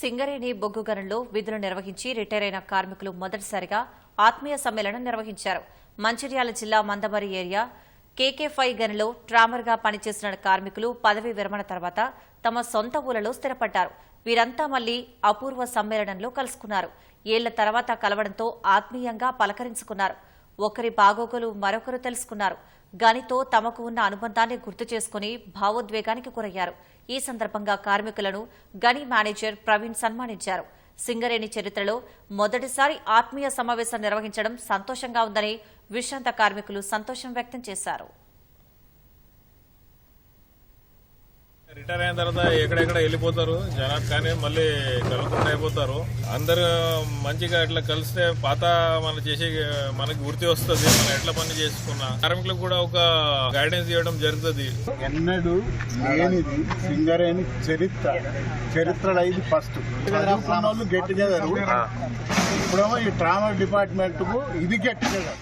సింగరేణి బొగ్గు గనుల్లో విధులు నిర్వహించి రిటైర్ అయిన కార్మికులు మొదటిసారిగా ఆత్మీయ సమ్మేళనం నిర్వహించారు. మంచిర్యాల జిల్లా మందమరి ఏరియా కేకే ఫైవ్ గనిలో ట్రామర్గా పనిచేసిన కార్మికులు పదవీ విరమణ తర్వాత తమ సొంత ఊలలో స్థిరపడ్డారు. వీరంతా మళ్ళీ అపూర్వ సమ్మేళనంలో కలుసుకున్నారు. ఏళ్ళ తర్వాత కలవడంతో ఆత్మీయంగా పలకరించుకున్నారు. ఒకరి బాగోగులు మరొకరు తెలుసుకున్నారు. గనితో తమకు ఉన్న అనుబంధాన్ని గుర్తు చేసుకుని భావోద్వేగానికి గురయ్యారు. ఈ సందర్భంగా కార్మికులను గని మేనేజర్ ప్రవీణ్ సన్మానించారు. సింగరేణి చరిత్రలో మొదటిసారి ఆత్మీయ సమావేశం నిర్వహించడం సంతోషంగా ఉందని విశ్రాంత కార్మికులు సంతోషం వ్యక్తం చేశారు. రిటైర్ అయిన తర్వాత ఎక్కడెక్కడ వెళ్ళిపోతారు? జనాలు కానీ మళ్ళీ కలవకుండా అయిపోతారు. అందరూ మంచిగా ఇట్లా కలిస్తే పాత మనం చేసే మనకి గుర్తి వస్తుంది మనం ఎట్లా పని చేసుకున్నా. కార్మికులకు కూడా ఒక గైడెన్స్ ఇవ్వడం జరుగుతుంది. ఎన్నడూ లేనిది సింగరేణి చరిత్ర. చరిత్రలో ఇది ఫస్ట్ వాళ్ళు గెట్ టుగెదర్ ఇప్పుడేమో ఈ ట్రామా డిపార్ట్మెంట్కు ఇది గెట్ టుగెదర్